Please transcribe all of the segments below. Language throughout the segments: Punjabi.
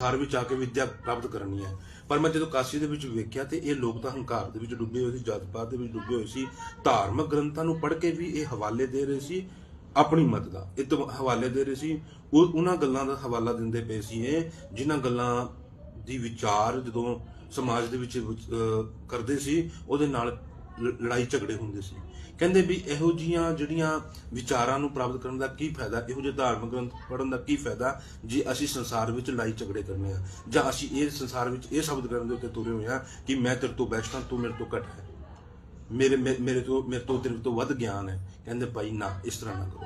ਘਰ ਵਿੱਚ ਆ ਕੇ ਵਿਦਿਆ ਪ੍ਰਾਪਤ ਕਰਨੀ ਹੈ। ਪਰ ਮੈਂ ਜਦੋਂ ਕਾਸ਼ੀ ਦੇ ਵਿੱਚ ਵੇਖਿਆ ਤੇ ਇਹ ਲੋਕ ਤਾਂ ਹੰਕਾਰ ਦੇ ਵਿੱਚ ਡੁੱਬੇ ਹੋਏ ਸੀ ਜਾਤ ਪਾਤ ਦੇ ਵਿੱਚ ਡੁੱਬੇ ਹੋਏ ਸੀ, ਧਾਰਮਿਕ ਗ੍ਰੰਥਾਂ ਨੂੰ ਪੜ੍ਹ ਕੇ ਵੀ ਇਹ ਹਵਾਲੇ ਦੇ ਰਹੇ ਸੀ ਆਪਣੀ ਮਤ ਦਾ। ਇਹ ਤੋਂ ਹਵਾਲੇ ਦੇ ਰਹੇ ਸੀ। ਉਹ ਉਹਨਾਂ ਗੱਲਾਂ ਦਾ ਹਵਾਲਾ ਦਿੰਦੇ ਪਏ ਸੀ ਇਹ, ਜਿਨ੍ਹਾਂ ਗੱਲਾਂ ਦੀ ਵਿਚਾਰ ਜਦੋਂ ਸਮਾਜ ਦੇ ਵਿੱਚ ਕਰਦੇ ਸੀ, ਉਹਦੇ ਨਾਲ ਲੜਾਈ ਝਗੜੇ ਹੁੰਦੇ ਸੀ। ਕਹਿੰਦੇ ਵੀ ਇਹੋ ਜੀਆਂ ਜਿਹੜੀਆਂ ਵਿਚਾਰਾਂ ਨੂੰ ਪ੍ਰਾਪਤ ਕਰਨ ਦਾ ਕੀ ਫਾਇਦਾ, ਇਹੋ ਜਿਹੇ ਧਾਰਮਿਕ ਗ੍ਰੰਥ ਪੜ੍ਹਨ ਦਾ ਕੀ ਫਾਇਦਾ ਜੇ ਅਸੀਂ ਸੰਸਾਰ ਵਿੱਚ ਲੜਾਈ ਝਗੜੇ ਕਰਨੇ ਆ? ਜਾਂ ਅਸੀਂ ਇਹ ਸੰਸਾਰ ਵਿੱਚ ਇਹ ਸ਼ਬਦ ਕਰਨ ਦੇ ਉੱਤੇ ਤੁਰੇ ਹੋਏ ਆ ਕਿ ਮੈਂ ਤੇਰੇ ਤੋਂ ਬੈਸਟ ਤੂੰ ਮੇਰੇ ਤੋਂ ਘੱਟ ਹੈ। ਮੇਰੇ, ਮੇ- ਮੇਰੇ ਤੋਂ ਮੇਰੇ ਤੋਂ, ਤੇਰੇ ਤੋਂ ਵੱਧ ਗਿਆਨ ਹੈ। ਕਹਿੰਦੇ ਭਾਈ ਨਾ, ਇਸ ਤਰ੍ਹਾਂ ਨਾ ਕਰੋ।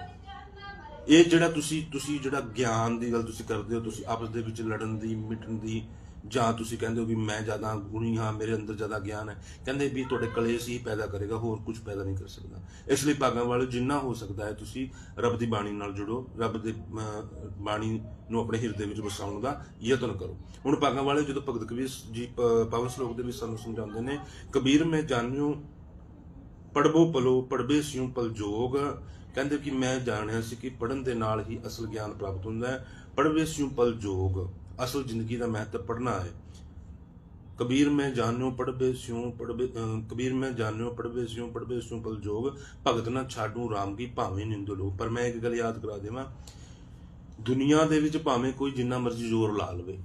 ਇਹ ਜਿਹੜਾ ਤੁਸੀਂ ਤੁਸੀਂ ਜਿਹੜਾ ਗਿਆਨ ਦੀ ਗੱਲ ਤੁਸੀਂ ਕਰਦੇ ਹੋ, ਤੁਸੀਂ ਆਪਸ ਦੇ ਵਿੱਚ ਲੜਨ ਦੀ, ਮਿਟਣ ਦੀ ਜਾਂ ਤੁਸੀਂ ਕਹਿੰਦੇ ਹੋ ਵੀ ਮੈਂ ਜ਼ਿਆਦਾ ਗੁਣੀ ਹਾਂ, ਮੇਰੇ ਅੰਦਰ ਜ਼ਿਆਦਾ ਗਿਆਨ ਹੈ। ਕਹਿੰਦੇ ਵੀ ਤੁਹਾਡੇ ਕਲੇਸ਼ ਹੀ ਪੈਦਾ ਕਰੇਗਾ, ਹੋਰ ਕੁਝ ਪੈਦਾ ਨਹੀਂ ਕਰ ਸਕਦਾ। ਇਸ ਲਈ ਭਾਗਾਂ ਵਾਲੇ ਜਿੰਨਾ ਹੋ ਸਕਦਾ ਹੈ, ਤੁਸੀਂ ਰੱਬ ਦੀ ਬਾਣੀ ਨਾਲ ਜੁੜੋ, ਰੱਬ ਦੇ ਬਾਣੀ ਨੂੰ ਆਪਣੇ ਹਿਰਦੇ ਵਿੱਚ ਵਸਾਉਣ ਦਾ ਯਤਨ ਕਰੋ। ਹੁਣ ਭਾਗਾਂ ਵਾਲੇ ਜਦੋਂ ਭਗਤ ਕਬੀਰ ਜੀ, ਪ- ਪਾਵਨ ਸ਼ਲੋਕ ਦੇ ਵਿੱਚ ਸਾਨੂੰ ਸਮਝਾਉਂਦੇ ਨੇ, ਕਬੀਰ, ਮੈਂ ਜਾਣਿਓ ਪੜਬੋ ਪਲੋ ਪੜਬੇ ਸਿਉ ਪਲ ਜੋਗ। ਕਹਿੰਦੇ ਕਿ ਮੈਂ ਜਾਣਿਆ ਸੀ ਕਿ ਪੜਨ ਦੇ ਨਾਲ ਹੀ ਅਸਲ ਗਿਆਨ ਪ੍ਰਾਪਤ ਹੁੰਦਾ ਹੈ। ਪੜਵੇ ਸਿਉ ਪਲ ਜੋਗ। ਅਸਲ ਜ਼ਿੰਦਗੀ ਦਾ ਮਹੱਤਵ ਪੜਨਾ ਹੈ। ਕਬੀਰ ਮੈਂ ਜਾਣਿਓ ਪੜਬੇ ਸਿਉ ਪੜਬੇ ਅਹ, ਕਬੀਰ ਮੈਂ ਜਾਣਿਓ ਪੜਬੇ ਸਿਉ ਪੜਬੇ ਸਿਉ ਪਲ ਜੋਗ ਭਗਤ ਨਾ ਛਾਡੂ ਰਾਮ ਕੀ ਭਾਵੇਂ ਨਿੰਦੂ ਲੋ ਪਰ ਮੈਂ ਇੱਕ ਗੱਲ ਯਾਦ ਕਰਾ ਦੇਵਾਂ ਦੁਨੀਆ ਦੇ ਵਿੱਚ ਭਾਵੇਂ ਕੋਈ ਜਿੰਨਾ ਮਰਜ਼ੀ ਜ਼ੋਰ ਲਾ ਲਵੇ।